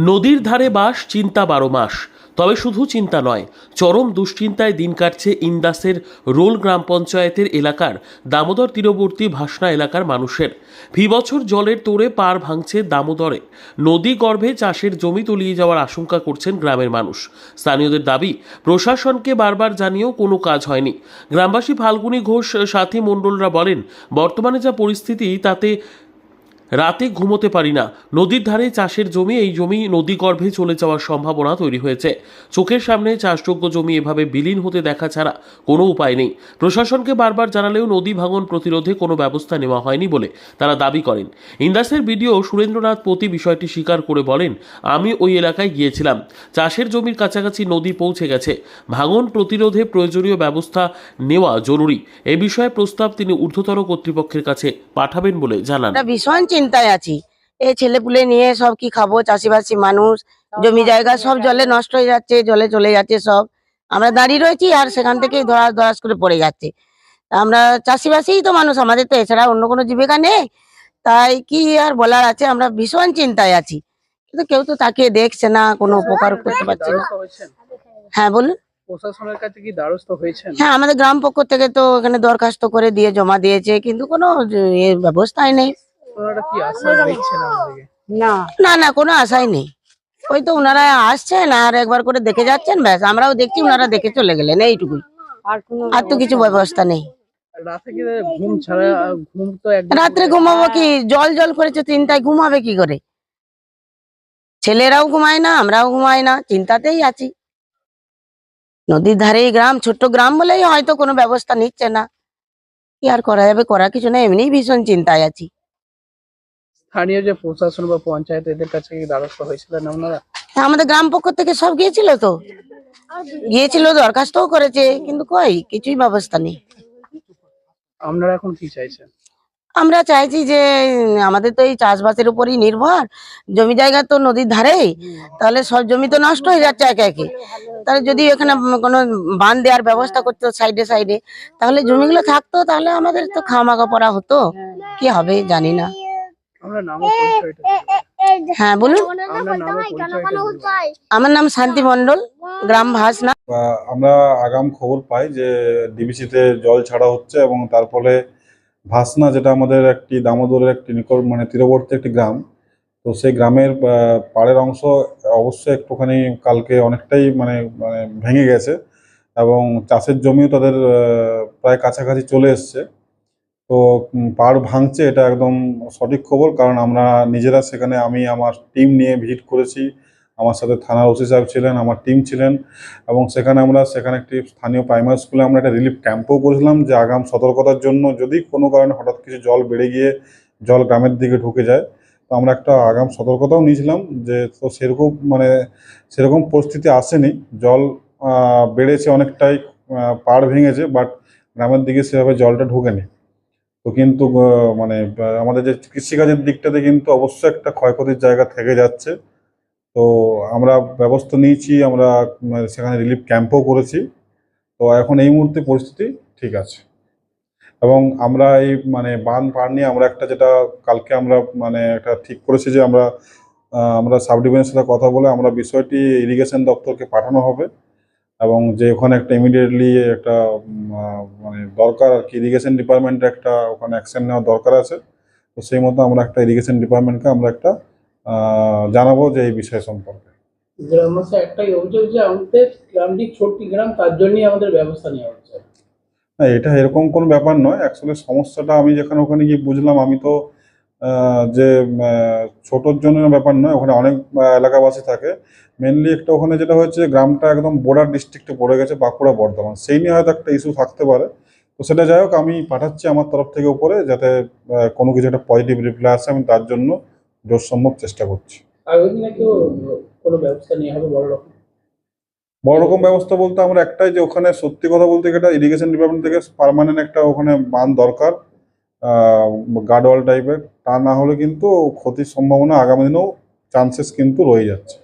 নদীর ধারে বাস, চিন্তা বারো মাস। তবে শুধু চিন্তা নয়, চরম দুশ্চিন্তায় দিন কাটছে ইন্দাসের রোল গ্রাম পঞ্চায়েতের এলাকার, দামোদর তীরবর্তী ভাসনা এলাকার মানুষের। ফি বছর জলের তোড়ে পার ভাঙছে দামোদরে। নদী গর্ভে চাষের জমি তলিয়ে যাওয়ার আশঙ্কা করছেন গ্রামের মানুষ। স্থানীয়দের দাবি, প্রশাসনকে বারবার জানিয়েও কোনো কাজ হয়নি। গ্রামবাসী ফাল্গুনী ঘোষ, সাথী মণ্ডলরা বলেন, বর্তমানে যা পরিস্থিতি, তাতে রাতে ঘুমোতে পারি না। নদীর ধারে চাষের জমি, এই জমি নদী গর্ভে চলে যাওয়ার সম্ভাবনা তৈরি হয়েছে। চোখের সামনে চাষযোগ্য জমি এভাবে বিলীন হতে দেখা ছাড়া কোনো উপায় নেই। প্রশাসনকে বারবার জানালেও নদী ভাঙন প্রতিরোধে কোনো ব্যবস্থা নেওয়া হয়নি বলে তারা দাবি করেন। ইন্দাসের বিডিও সুরেন্দ্রনাথ পতি বিষয়টি স্বীকার করে বলেন, আমি ওই এলাকায় গিয়েছিলাম। চাষের জমির কাছাকাছি নদী পৌঁছে গেছে। ভাঙন প্রতিরোধে প্রয়োজনীয় ব্যবস্থা নেওয়া জরুরি। এ বিষয়ে প্রস্তাব তিনি ঊর্ধ্বতর কর্তৃপক্ষের কাছে পাঠাবেন বলে জানান। ভীষণ চিন্তায় আছি। এই ছেলেপুলে নিয়ে সব কি খাব? চাষিবাসী মানুষ জমি জায়গা সব জলে নষ্ট হয়ে যাচ্ছে জলে চলে যাচ্ছে সব। আমরা দাঁড়িয়ে রয়েছি আর সেখান থেকেই ধরাস ধরাস করে পড়ে যাচ্ছে। আমরা চাষিবাসীই তো মানুষ আমাদের তো এছাড়া অন্য কোনো জীবিকা নেই। তাই কি আর বলার আছে? আমরা ভীষণ চিন্তায় আছি। কিন্তু কেউ তো তাকে দেখছে না কোনো উপকার করতে পারছে না। হ্যাঁ বলুন। প্রশাসনের কাছে কি দ্বারস্থ হয়েছেন? হ্যাঁ আমাদের গ্রাম পক্ষ থেকে তো এখানে দরখাস্ত করে দিয়ে জমা দিয়েছে কিন্তু কোনো ব্যবস্থাই নেই। ওনারা কি আশা দিচ্ছেন আমাদেরকে? না। না কোনো আশাই নেই। ওই তো ওনারা আসছেন আর একবার করে দেখে যাচ্ছেন ব্যাস আমরাও দেখছি ওনারা দেখে চলে গেলেন এইটুকুই। আর তো কিছু ব্যবস্থা নেই। রাতে কি ঘুম ছাড়া ঘুম তো একদম রাত্রে ঘুমাবো কি? জল জল করেছে চিন্তায় ঘুমাবে কি করে? ছেলেরাও ঘুমায় না আমরাও ঘুমাই না চিন্তাতেই আছি। নদীর ধারেই গ্রাম ছোট্ট গ্রাম বলেই হয়তো কোনো ব্যবস্থা নিচ্ছে না। কি আর করা যাবে করা কিছু না এমনিই ভীষণ চিন্তায় আছি। স্থানীয় যে প্রশাসন বা পঞ্চায়েত এদের কাছে কি দ্বারস্থ হয়েছিলেন আপনারা? আমাদের গ্রাম পক্ষ থেকে সব গিয়েছিল তো। গিয়েছিল দরখাস্তও করেছে কিন্তু কই? কিছুই ব্যবস্থা নেই। আপনারা এখন কি চাইছেন? আমরা চাইছি যে আমাদের তো এই চাষবাসের উপরই নির্ভর। জমি জায়গা তো নদীর ধারেই। তাহলে সব জমি তো নষ্ট হয়ে যাচ্ছে একে একে। তাহলে যদি এখানে কোনো বান দেওয়ার ব্যবস্থা করতো সাইডে সাইডে তাহলে জমিগুলো থাকতো তাহলে আমাদের তো খামাখা পড়া হতো। কি হবে জানি না। আমরা নাম পরিচয়টা হ্যাঁ বলুন। আমার নাম শান্তি গ্রাম ভাসনা। আমরা আগাম খবর পাই যে ডিবিসিতে জল ছাড়া হচ্ছে এবং তার ফলে ভাসনা যেটা আমাদের একটি দামোদরের একটি নিকট মানে তীরবর্তী একটি গ্রাম তো সেই গ্রামের পাড়ের অংশ অবশ্যই একটুখানি কালকে অনেকটাই মানে মানে ভেঙে গেছে এবং চাষের জমিও তাদের প্রায় কাছাকাছি চলে এসছে। তো পাড় ভাঙছে এটা একদম সঠিক খবর। কারণ আমরা নিজেরা সেখানে আমি, আমার টিম নিয়ে ভিজিট করেছি। আমার সাথে থানার ওসি সাহেব ছিলেন, আমার টিম ছিলেন। এবং সেখানে আমরা, সেখানে একটি স্থানীয় প্রাইমারি স্কুলে আমরা একটা রিলিফ ক্যাম্পও করেছিলাম, যে আগাম সতর্কতার জন্য যদি কোনো কারণে হঠাৎ কিছু জল বেড়ে গিয়ে জল গ্রামের দিকে ঢুকে যায়, তো আমরা একটা আগাম সতর্কতাও নিয়েছিলাম, যে তো সেরকম মানে সেরকম পরিস্থিতি আসেনি। জল বেড়েছে অনেকটাই পাড় ভেঙেছে বাট গ্রামের দিকে সেভাবে জলটা ঢোকেনি। তো কিন্তু মানে আমাদের যে কৃষিকাজের দিকটাতে কিন্তু অবশ্যই একটা ক্ষয়ক্ষতির জায়গা থেকে যাচ্ছে। তো আমরা ব্যবস্থা নিয়েছি, আমরা সেখানে রিলিফ ক্যাম্পও করেছি। তো এখন এই মুহূর্তে পরিস্থিতি ঠিক আছে। এবং আমরা এই মানে বান পার নিয়ে আমরা একটা যেটা কালকে আমরা মানে একটা ঠিক করেছি যে আমরা আমরা সাব ডিভিশনের সাথে কথা বলে আমরা বিষয়টি ইরিগেশন দপ্তরকে পাঠানো হবে। এবং যে ওখানে একটা ইমিডিয়েটলি একটা মানে দরকার আর কি ইরিগেশন ডিপার্টমেন্টের একটা ওখানে অ্যাকশন নেওয়া দরকার আছে। তো সেই মতো আমরা একটা ইরিগেশন ডিপার্টমেন্টকে আমরা একটা জানাব যে এই বিষয় সম্পর্কে। গ্রামবাসী একটাই অভিযোগ যে আমাদের গ্রামটি ছোট্ট গ্রাম তার জন্যই আমাদের ব্যবস্থা নেওয়া হচ্ছে। না এটা এরকম কোনো ব্যাপার নয়। অ্যাকচুয়ালি সমস্যাটা আমি যেখানে ওখানে গিয়ে বুঝলাম আমি তো যে ছোটোর জন্য ব্যাপার নয় ওখানে অনেক এলাকাবাসী থাকে। মেনলি একটা ওখানে যেটা হচ্ছে গ্রামটা একদম বর্ডার ডিস্ট্রিক্টে পড়ে গেছে বাঁকুড়া বর্ধমান। সেই নিয়ে হয়তো একটা ইস্যু থাকতে পারে। তো সেটা যাই হোক আমি পাঠাচ্ছি আমার তরফ থেকে উপরে যাতে কোনো কিছু একটা পজিটিভ রিপ্লাই আসে আমি তার জন্য জোর সম্ভব চেষ্টা করছি। কোনো ব্যবস্থা নেওয়া হবে বড় রকম? বড় রকম ব্যবস্থা বলতে আমরা একটাই যে ওখানে সত্যি কথা বলতে গেলে ইরিগেশন ডিপার্টমেন্ট থেকে পার্মানেন্ট একটা ওখানে বাঁধ দরকার। গার্ডওয়াল টাইপের তা না হলে কিন্তু ক্ষতির সম্ভাবনা আগামী দিনেও চান্সেস কিন্তু রয়ে যাচ্ছে।